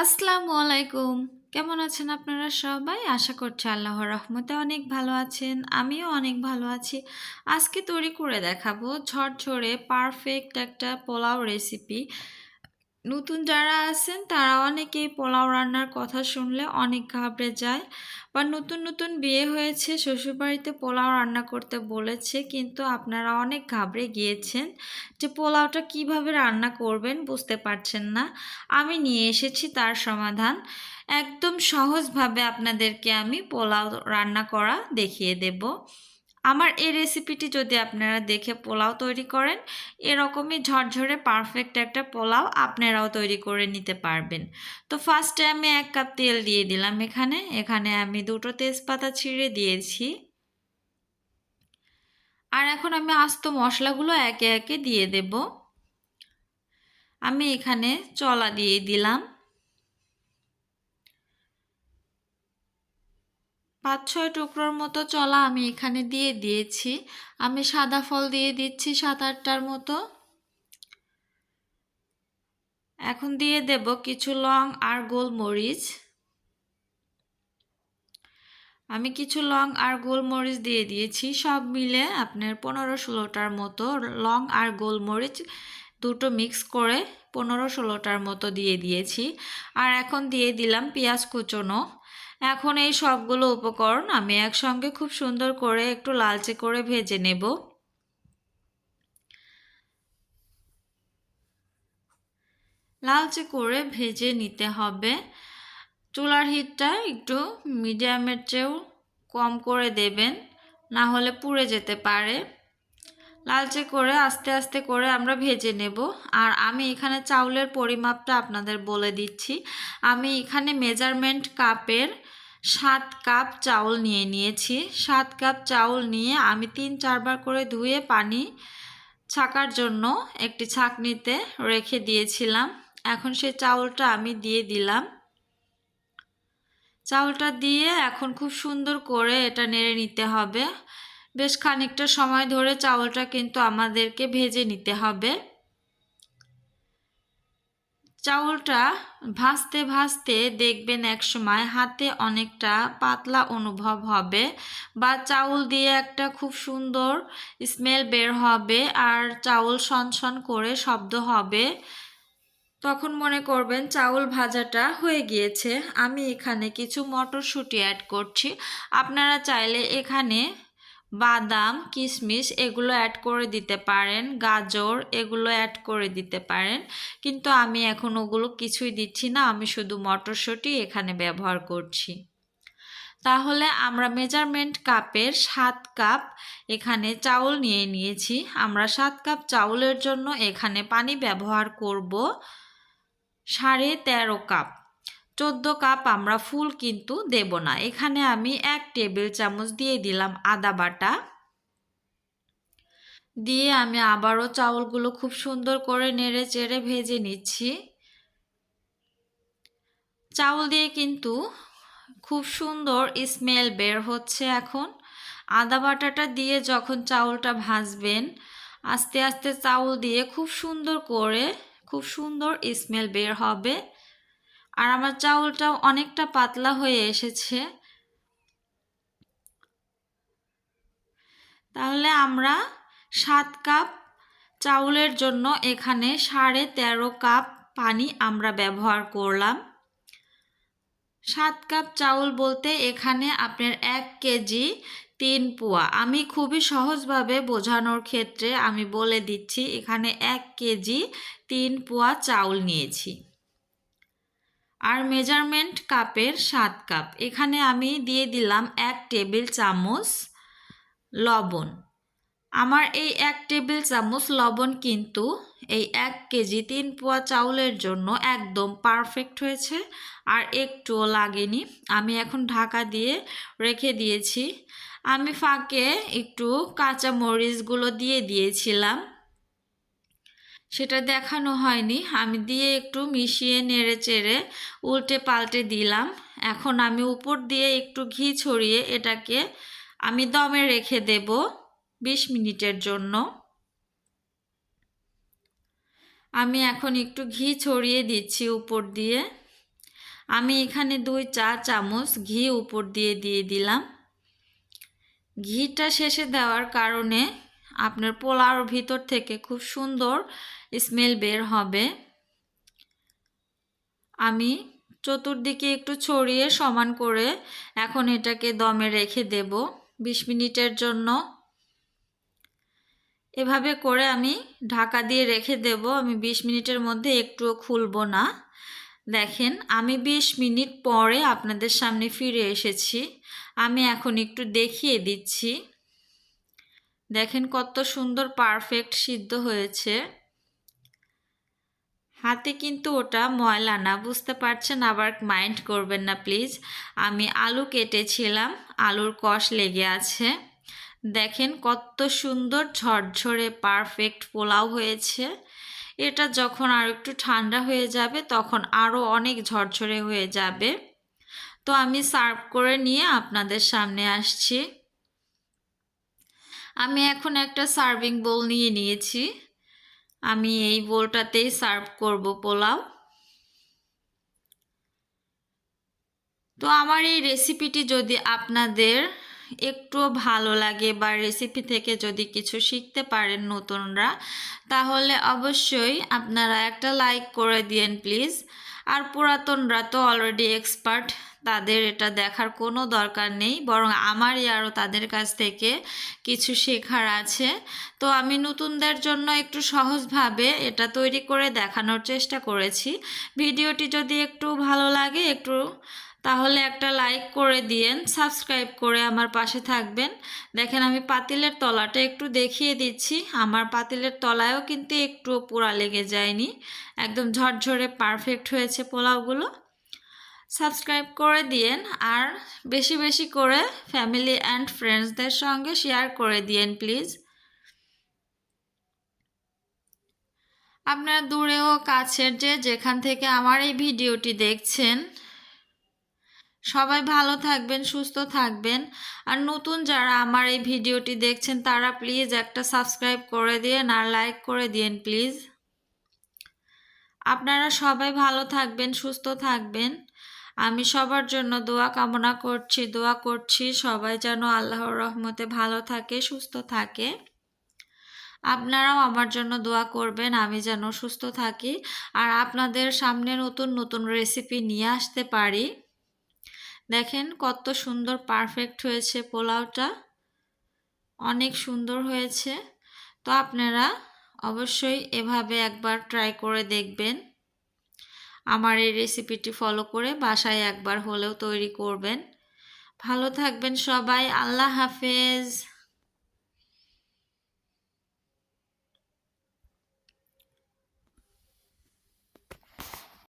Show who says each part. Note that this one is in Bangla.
Speaker 1: আসসালামু আলাইকুম। কেমন আছেন আপনারা সবাই? আশা করছি আল্লাহর রহমতে অনেক ভালো আছেন। আমিও অনেক ভালো আছি। আজকে তৈরি করে দেখাবো ঝরঝরে পারফেক্ট একটা পোলাও রেসিপি নতুন যারা আছেন, তারা অনেকেই পোলাও রান্নার কথা শুনলে অনেক ঘাবড়ে যায় বা নতুন নতুন বিয়ে হয়েছে, শ্বশুরবাড়িতে পোলাও রান্না করতে বলেছে, কিন্তু আপনারা অনেক ঘাবড়ে গিয়েছেন যে পোলাওটা কীভাবে রান্না করবেন বুঝতে পারছেন না। আমি নিয়ে এসেছি তার সমাধান। একদম সহজভাবে আপনাদেরকে আমি পোলাও রান্না করা দেখিয়ে দেব। আমার এই রেসিপিটি যদি আপনারা দেখে পোলাও তৈরি করেন, এরকমই ঝরঝরে পারফেক্ট একটা পোলাও আপনারাও তৈরি করে নিতে পারবেন। তো ফার্স্টে আমি এক কাপ তেল দিয়ে দিলাম এখানে। এখানে আমি দুটো তেজপাতা ছিঁড়ে দিয়েছি। আর এখন আমি আস্ত মশলাগুলো একে একে দিয়ে দেব। আমি এখানে চলা দিয়ে দিলাম। পাঁচ ছয় টুকরোর মতো চলা আমি এখানে দিয়ে দিয়েছি। আমি সাদা ফল দিয়ে দিচ্ছি সাত আটটার মতো। এখন দিয়ে দেব কিছু লং আর গোলমরিচ। আমি কিছু লং আর গোলমরিচ দিয়ে দিয়েছি। সব মিলে আপনার পনেরো ষোলোটার মতো লং আর গোলমরিচ দুটো মিক্স করে পনেরো ষোলোটার মতো দিয়ে দিয়েছি। আর এখন দিয়ে দিলাম পেঁয়াজ কুচনো। এখন এই সবগুলো উপকরণ আমি একসঙ্গে খুব সুন্দর করে একটু লালচে করে ভেজে নেব। লালচে করে ভেজে নিতে হবে। চুলার হিটটা একটু মিডিয়ামের চেয়েও কম করে দেবেন, না হলে পুড়ে যেতে পারে। লালচে করে, আস্তে আস্তে করে আমরা ভেজে নেব। আর আমি এখানে চাউলের পরিমাপটা আপনাদের বলে দিচ্ছি। আমি এখানে মেজারমেন্ট কাপের সাত কাপ চাউল নিয়ে নিয়েছি। সাত কাপ চাউল নিয়ে আমি তিন চারবার করে ধুয়ে পানি ছাকার জন্য একটি ছাকনিতে রেখে দিয়েছিলাম। এখন সেই চাউলটা আমি দিয়ে দিলাম। চাউলটা দিয়ে এখন খুব সুন্দর করে এটা নেড়ে নিতে হবে। বেশ খানিকটা সময় ধরে চাউলটা কিন্তু আমাদেরকে ভেজে নিতে হবে। চাউলটা ভাজতে ভাজতে দেখবেন এক সময় হাতে অনেকটা পাতলা অনুভব হবে বা চাউল দিয়ে একটা খুব সুন্দর স্মেল বের হবে আর চাউল সনসন করে শব্দ হবে। তখন মনে করবেন চাউল ভাজাটা হয়ে গিয়েছে। আমি এখানে কিছু মটরশুঁটি অ্যাড করছি। আপনারা চাইলে এখানে বাদাম কিশমিশ এগুলো অ্যাড করে দিতে পারেন, গাজর এগুলো অ্যাড করে দিতে পারেন। কিন্তু আমি এখন ওগুলো কিছুই দিচ্ছি না, আমি শুধু মটরশুঁটি এখানে ব্যবহার করছি। তাহলে আমরা মেজারমেন্ট কাপের সাত কাপ এখানে চাউল নিয়ে নিয়েছি। আমরা সাত কাপ চাউলের জন্য এখানে পানি ব্যবহার করব সাড়ে তেরো কাপ চোদ্দ কাপ আমরা ফুল কিন্তু দেব না। এখানে আমি এক টেবিল চামচ দিয়ে দিলাম আদা বাটা। দিয়ে আমি আবারও চাউলগুলো খুব সুন্দর করে নেড়ে চেড়ে ভেজে নিচ্ছি। চাউল দিয়ে কিন্তু খুব সুন্দর স্মেল বের হচ্ছে এখন। আদা বাটাটা দিয়ে যখন চাউলটা ভাজবেন, আস্তে আস্তে চাউল দিয়ে খুব সুন্দর করে, খুব সুন্দর স্মেল বের হবে। আর আমার চাউলটাও অনেকটা পাতলা হয়ে এসেছে। তাহলে আমরা সাত কাপ চাউলের জন্য এখানে সাড়ে তেরো কাপ পানি আমরা ব্যবহার করলাম। সাত কাপ চাউল বলতে এখানে আপনার এক কেজি তিন পোয়া। আমি খুবই সহজভাবে বোঝানোর ক্ষেত্রে আমি বলে দিচ্ছি, এখানে এক কেজি তিন পোয়া চাউল নিয়েছি। আর মেজারমেন্ট কাপের সাত কাপ। এখানে আমি দিয়ে দিলাম এক টেবিল চামচ লবণ। আমার এই এক টেবিল চামচ লবণ কিন্তু এই এক কেজি তিন পোয়া চাউলের জন্য একদম পারফেক্ট হয়েছে আর একটুও লাগেনি। আমি এখন ঢাকা দিয়ে রেখে দিয়েছি। আমি ফাঁকে একটু কাঁচা মরিচগুলো দিয়ে দিয়েছিলাম। সেটা দেখানো হয়নি। আমি দিয়ে একটু মিশিয়ে নেড়ে চেড়ে উল্টে পাল্টে দিলাম। এখন আমি উপর দিয়ে একটু ঘি ছড়িয়ে এটাকে আমি দমে রেখে দেব বিশ মিনিটের জন্য। আমি এখন একটু ঘি ছড়িয়ে দিচ্ছি উপর দিয়ে। আমি এখানে দুই চা চামচ ঘি উপর দিয়ে দিয়ে দিলাম। ঘিটা শেষে দেওয়ার কারণে আপনার পোলার ভিতর থেকে খুব সুন্দর স্মেল বের হবে। আমি চতুর্দিকে একটু ছড়িয়ে সমান করে এখন এটাকে দমে রেখে দেব বিশ মিনিটের জন্য। এভাবে করে আমি ঢাকা দিয়ে রেখে দেব। আমি বিশ মিনিটের মধ্যে একটুও খুলব না। দেখেন, আমি বিশ মিনিট পরে আপনাদের সামনে ফিরে এসেছি। আমি এখন একটু দেখিয়ে দিচ্ছি। দেখেন কত সুন্দর পারফেক্ট সিদ্ধ হয়েছে। হাতে কিন্তু ওটা ময়লা না, বুঝতে পারছেন? আবার মাইন্ড করবেন না প্লিজ আমি আলু কেটেছিলাম, আলুর কষ লেগে আছে। দেখেন কত সুন্দর ঝরঝরে পারফেক্ট পোলাও হয়েছে। এটা যখন আর একটু ঠান্ডা হয়ে যাবে, তখন আরও অনেক ঝরঝরে হয়ে যাবে। তো আমি সার্ভ করে নিয়ে আপনাদের সামনে আসছি। আমি এখন একটা সার্ভিং বোল নিয়ে নিয়েছি। আমি এই বোলটাতেই সার্ভ করব পোলাও। তো আমার এই রেসিপিটি যদি আপনাদের একটু ভালো লাগে বা রেসিপি থেকে যদি কিছু শিখতে পারেন নতুনরা, তাহলে অবশ্যই আপনারা একটা লাইক করে দিয়েন প্লিজ। আর পুরাতনরা তো অলরেডি এক্সপার্ট তাদের এটা দেখার কোনো দরকার নেই, বরং আমারই আরও তাদের কাছ থেকে কিছু শেখার আছে। তো আমি নতুনদের জন্য একটু সহজভাবে এটা তৈরি করে দেখানোর চেষ্টা করেছি। ভিডিওটি যদি একটু ভালো লাগে, একটু তাহলে একটা লাইক করে দিয়েন সাবস্ক্রাইব করে আমার পাশে থাকবেন। দেখেন আমি পাতিলের তলাটা একটু দেখিয়ে দিচ্ছি। আমার পাতিলের তলায়ও কিন্তু একটু পোড়া লেগে যায়নি। একদম ঝরঝরে পারফেক্ট হয়েছে পোলাওগুলো। সাবস্ক্রাইব করে দিয়েন আর বেশি বেশি করে ফ্যামিলি অ্যান্ড ফ্রেন্ডসদের সঙ্গে শেয়ার করে দিয়েন প্লিজ আপনারা দূরেও কাছের যে যেখান থেকে আমার এই ভিডিওটি দেখছেন সবাই ভালো থাকবেন, সুস্থ থাকবেন। আর নতুন যারা আমার এই ভিডিওটি দেখছেন, তারা প্লিজ একটা সাবস্ক্রাইব করে দিন আর লাইক করে দিন প্লিজ আপনারা সবাই ভালো থাকবেন, সুস্থ থাকবেন। আমি সবার জন্য দোয়া কামনা করছি, দোয়া করছি সবাই যেন আল্লাহর রহমতে ভালো থাকে, সুস্থ থাকে। আপনারাও আমার জন্য দোয়া করবেন, আমি যেন সুস্থ থাকি। আর আপনাদের সামনে নতুন নতুন রেসিপি নিয়ে আসতে পারি। দেখেন কত সুন্দর পারফেক্ট হয়েছে পোলাওটা। অনেক সুন্দর হয়েছে। তো আপনারা অবশ্যই এভাবে একবার ট্রাই করে দেখবেন। আমার এই রেসিপিটি ফলো করে বাসায় একবার হলেও তৈরি করবেন। ভালো থাকবেন সবাই, আল্লাহ হাফেজ।